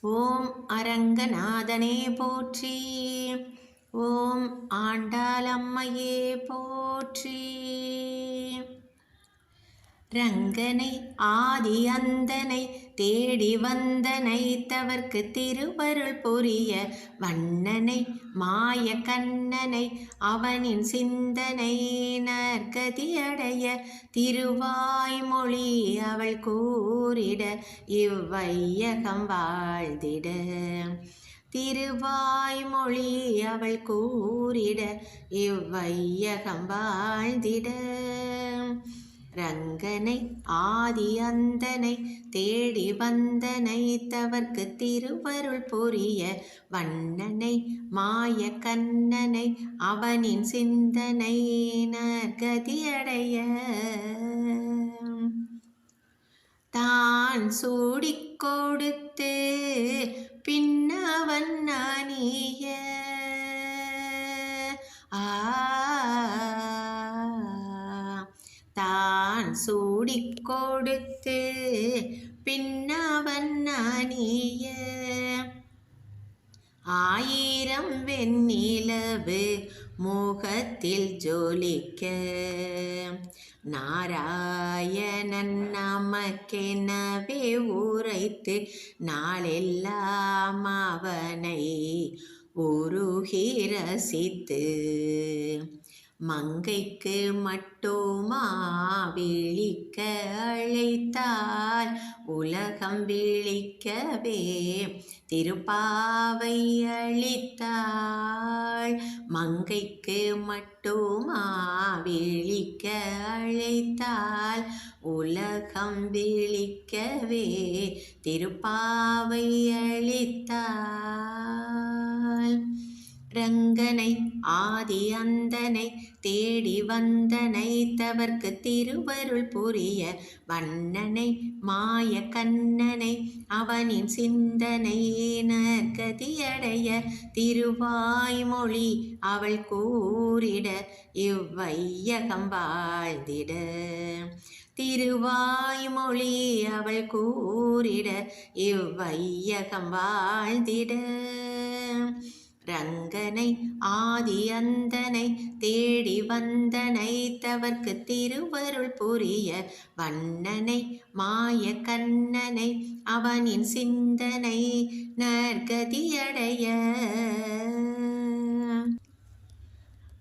ஓம் அரங்கநாதனே போற்றி. ஓம் ஆண்டாளம்மையே போற்றி. ரங்கனை ஆதி அந்தனை தேடி வந்தனை தவர்க்கு திருவருள் புரிய வண்ணனை மாய கண்ணனை அவனின் சிந்தனை நற்கதியடைய திருவாய்மொழி அவள் கூறிட இவ்வையகம் வாழ்ந்திட. திருவாய்மொழி அவள் கூறிட இவ்வையகம் வாழ்ந்திட. ரங்கனை ஆதி அந்தனை தேடி வந்தனை தவர்க்கு திருவருள் புரிய வண்ணனை மாய கண்ணனை அவனின் சிந்தனை நற்கதியடைய தான் சூடி கொடுத்து பின்ன சூடிக் கொடுத்து பின்னவன் அணிய. ஆயிரம் வெண்ணிலவு முகத்தில் ஜோலிக்க. நாராயணன் நமக்கெனவே உரைத்து நாளெல்லாம் அவனை உருகி ரசித்து. மங்கைக்கு மட்டுமா விழிக்க அழைத்தால் உலகம் விழிக்கவே திருப்பாவை அளித்தாள். மங்கைக்கு மட்டுமா விழிக்க அழைத்தால் உலகம் விழிக்கவே திருப்பாவை அளித்தாள். ரங்கனை ஆதி அந்தனை தேடி வந்தனை தவர்க்கு திருவருள் புரிய வண்ணனை மாய கண்ணனை அவனின் சிந்தனை நற்கதியடைய திருவாய்மொழி அவள் கூறிட இவ்வையகம் வாழ்ந்திட. திருவாய்மொழி அவள் கூறிட இவ்வையகம் வாழ்ந்திட. ரங்கனை ஆதி அந்தனை தேடி வந்தனை தவர்க்கு திருவருள் புரிய வண்ணனை மாய கண்ணனை அவனின் சிந்தனை நற்கதியடைய.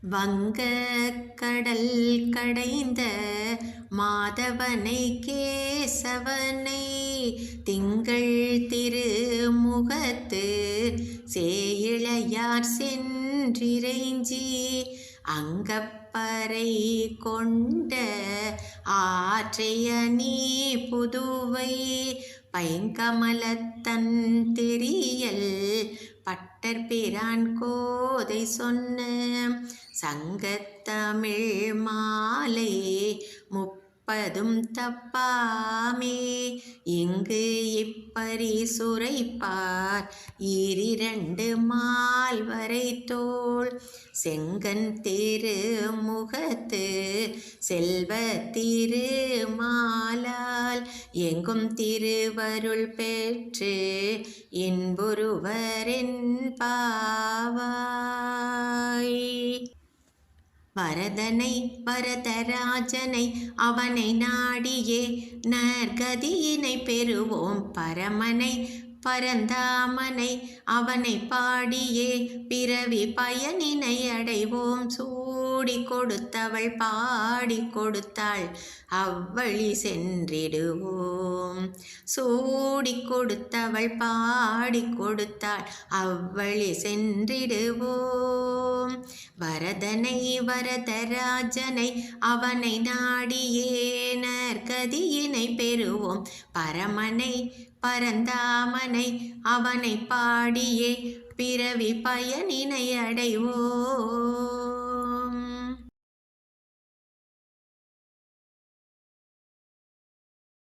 வங்க கடல் கடைந்த மாதவனை கேசவனை திங்கள் திருமுகத்து சேயிழையார் சென்றிறைஞ்சி அங்கப்பறை கொண்ட ஆற்றைய நீ புதுவை பைங்கமலத்தன் தெரியல் பட்டர்பிரான் கோதை சொன்ன சங்கத்தமிழ் மாலை தப்பதும் தப்பாமே. இங்கு இப்பரி சுரைப்பார். ஈரிரண்டு மால் வரை தோல் செங்கன் திருமுகத்து செல்வ திருமாலால் எங்கும் திருவருள் பெற்று. இன்புருவரின் பாவா வரதனை வரதராஜனை அவனை நாடியே நற்கதியினை பெறுவோம். பரமனை பரந்தாமனை அவனை பாடியே பிறவி பயனினை அடைவோம். கூடி கொடுத்தவள் பாடி கொடுத்தாள். அவ்வழி சென்றிடுவோம். சூடி கொடுத்தவள் பாடி கொடுத்தாள். அவ்வழி சென்றிடுவோம். வரதனை வரதராஜனை அவனை நாடியே நற்கதியினை பெறுவோம். பரமனை பரந்தாமனை அவனை பாடியே பிறவி பயனினை அடைவோம்.